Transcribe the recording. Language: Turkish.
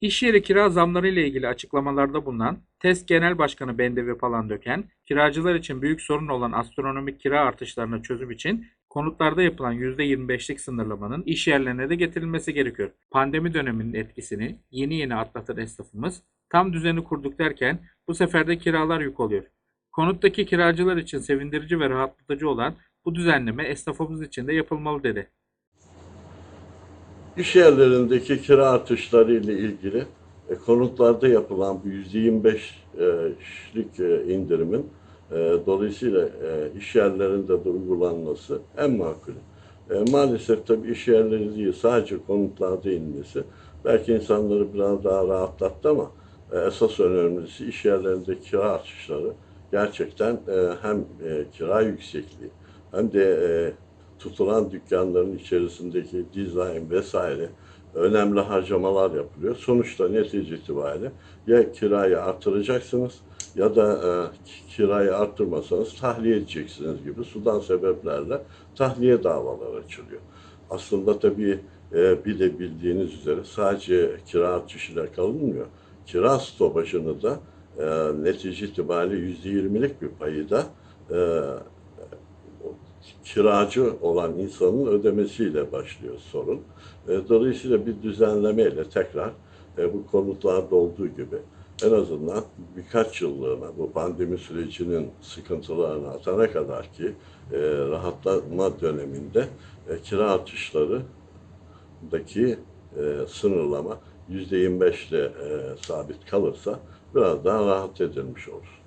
İş yeri kira zamları ile ilgili açıklamalarda bulunan TES Genel Başkanı Bendevi Palandöken, kiracılar için büyük sorun olan astronomik kira artışlarına çözüm için konutlarda yapılan %25'lik sınırlamanın iş yerlerine de getirilmesi gerekiyor. Pandemi döneminin etkisini yeni yeni atlatan esnafımız tam düzeni kurduk derken bu sefer de kiralar yük oluyor. Konuttaki kiracılar için sevindirici ve rahatlatıcı olan bu düzenleme esnafımız için de yapılmalı dedi. İş yerlerindeki kira artışları ile ilgili e, konutlarda yapılan bu %25'lik e, indirimin e, dolayısıyla e, iş yerlerinde de uygulanması en makul. E, maalesef tabii iş yerleri değil sadece konutlarda inmesi belki insanları biraz daha rahatlattı ama e, esas önemlisi iş yerlerinde kira artışları gerçekten e, hem e, kira yüksekliği hem de e, tutulan dükkanların içerisindeki dizayn vesaire önemli harcamalar yapılıyor. Sonuçta netice itibariyle ya kirayı artıracaksınız ya da e, ki- kirayı arttırmasanız tahliye edeceksiniz gibi sudan sebeplerle tahliye davaları açılıyor. Aslında tabii e, bir de bildiğiniz üzere sadece kira artışıyla kalınmıyor. Kira stopajını da e, netice itibariyle %20'lik bir payı da e, kiracı olan insanın ödemesiyle başlıyor sorun. E, Dolayısıyla bir düzenlemeyle tekrar e, bu konutlarda olduğu gibi en azından birkaç yıllığına bu pandemi sürecinin sıkıntılarını atana kadar ki e, rahatlama döneminde e, kira artışlarındaki sınırlama %25 ile sabit kalırsa biraz daha rahat edilmiş olur.